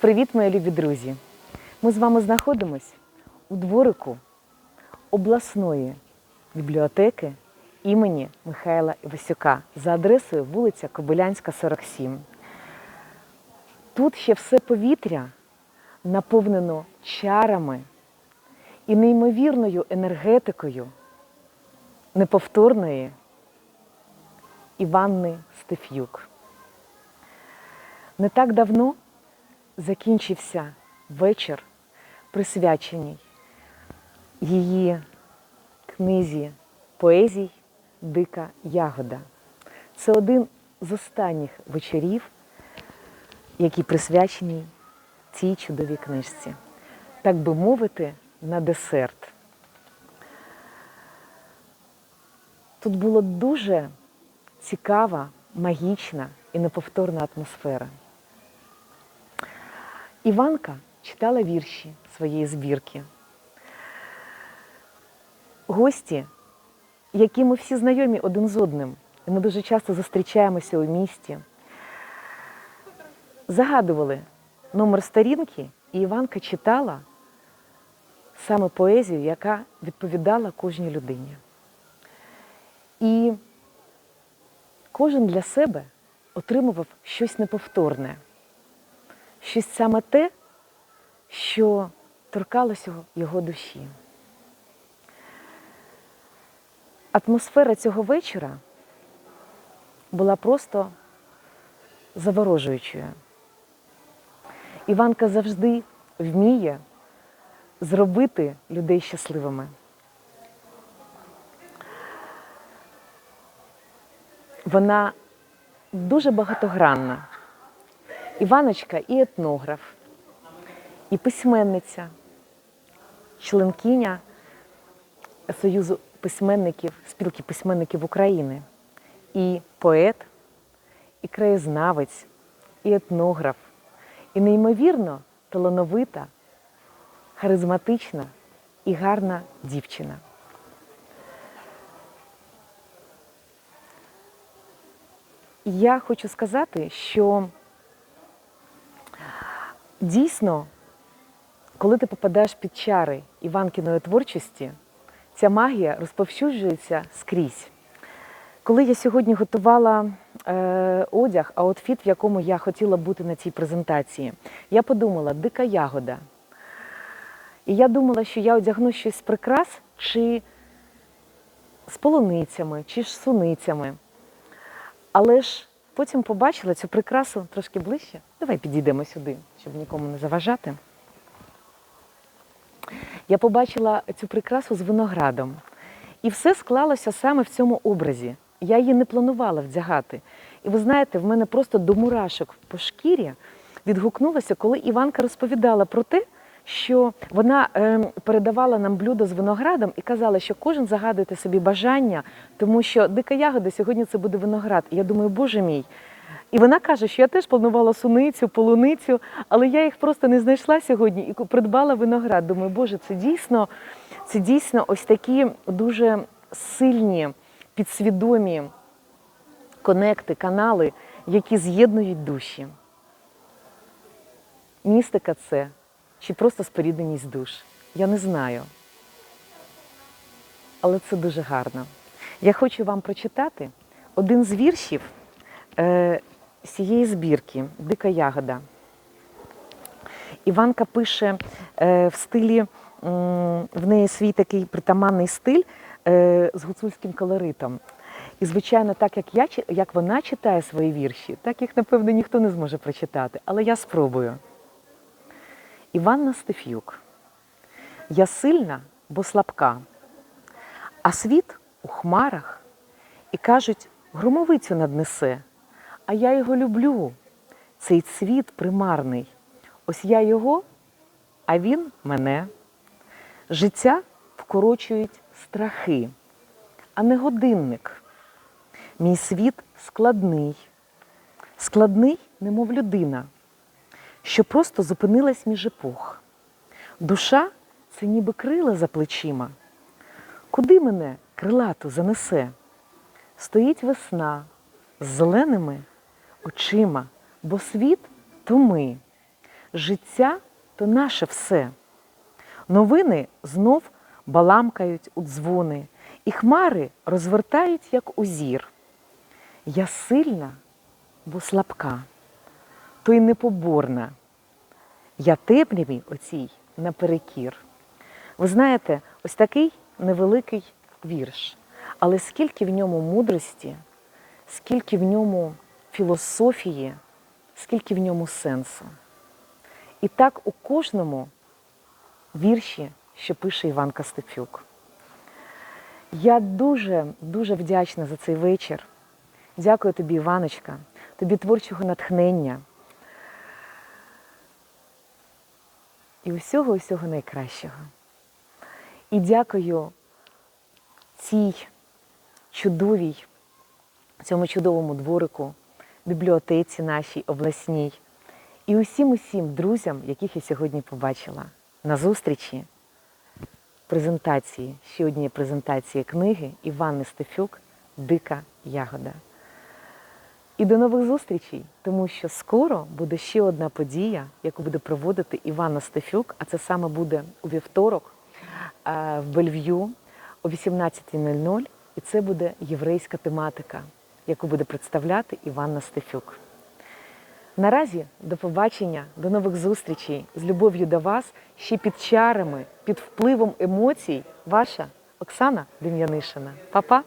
Привіт, мої любі друзі! Ми з вами знаходимось у дворику обласної бібліотеки імені Михайла Івасюка за адресою вулиця Кобилянська, 47. Тут ще все повітря наповнено чарами і неймовірною енергетикою неповторної Іванни Стеф'юк. Не так давно закінчився вечір, присвячений її книзі поезій Дика Ягода. Це один з останніх вечорів, які присвячені цій чудовій книжці. Так би мовити, на десерт. Тут була дуже цікава, магічна і неповторна атмосфера. Іванка читала вірші своєї збірки. Гості, які ми всі знайомі один з одним, і ми дуже часто зустрічаємося у місті, загадували номер сторінки, і Іванка читала саме поезію, яка відповідала кожній людині. І кожен для себе отримував щось неповторне, щось саме те, що торкалося його душі. Атмосфера цього вечора була просто заворожуючою. Іванка завжди вміє зробити людей щасливими. Вона дуже багатогранна. Іваночка і етнограф, і письменниця, членкиня Союзу письменників, спілки письменників України, і поет, і краєзнавець, і етнограф, і неймовірно талановита, харизматична і гарна дівчина. Я хочу сказати, що дійсно, коли ти попадаєш під чари Іванкіної творчості, ця магія розповсюджується скрізь. Коли я сьогодні готувала е, одяг, аутфіт, в якому я хотіла бути на цій презентації, я подумала, дика ягода. І я думала, що я одягну щось з прикрас, чи з полуницями, чи з суницями. Але ж потім побачила цю прикрасу трошки ближче. Давай підійдемо сюди, щоб нікому не заважати. Я побачила цю прикрасу з виноградом. І все склалося саме в цьому образі. Я її не планувала вдягати. І ви знаєте, в мене просто до мурашок по шкірі відгукнулося, коли Іванка розповідала про те, що вона е, передавала нам блюдо з виноградом і казала, що кожен загадуйте собі бажання, тому що дика ягода сьогодні це буде виноград. І я думаю, боже мій. І вона каже, що я теж планувала суницю, полуницю, але я їх просто не знайшла сьогодні і придбала виноград. Думаю, боже, це дійсно, це дійсно ось такі дуже сильні, підсвідомі конекти, канали, які з'єднують душі. Містика це чи просто спорідненість душ. Я не знаю. Але це дуже гарно. Я хочу вам прочитати один з віршів е, цієї збірки Дика ягода. Іванка пише е, в стилі, м, в неї свій такий притаманний стиль е, з гуцульським колоритом. І, звичайно, так як, я, як вона читає свої вірші, так їх, напевно, ніхто не зможе прочитати. Але я спробую. Іванна Стеф'юк. Я сильна, бо слабка, а світ у хмарах і кажуть, громовицю наднесе. А я його люблю, цей цвіт примарний. Ось я його, а він мене. Життя вкорочують страхи, а не годинник. Мій світ складний, складний, немов людина, що просто зупинилась між епох. Душа це ніби крила за плечима. Куди мене крилато занесе? Стоїть весна з зеленими очима, бо світ то ми. життя то наше все. Новини знов баламкають у дзвони, і хмари розвертають, як узір. Я сильна, бо слабка, то й непоборна. Я темряві оцій наперекір. Ви знаєте, ось такий невеликий вірш, але скільки в ньому мудрості, скільки в ньому філософії, скільки в ньому сенсу. І так у кожному вірші, що пише Іван Костепюк. Я дуже, дуже вдячна за цей вечір. Дякую тобі, Іваночка, тобі творчого натхнення і усього, усього найкращого. І дякую цій чудовій, цьому чудовому дворику, бібліотеці нашій обласній і усім усім друзям, яких я сьогодні побачила на зустрічі презентації, ще однієї презентації книги Іван Нестефюк Дика ягода. І до нових зустрічей, тому що скоро буде ще одна подія, яку буде проводити Іван Настефюк, а це саме буде у вівторок е, в Бельв'ю о 18.00. І це буде єврейська тематика, яку буде представляти Іван Настефюк. Наразі до побачення, до нових зустрічей з любов'ю до вас, ще під чарами, під впливом емоцій, ваша Оксана Дем'янишина. Па-па!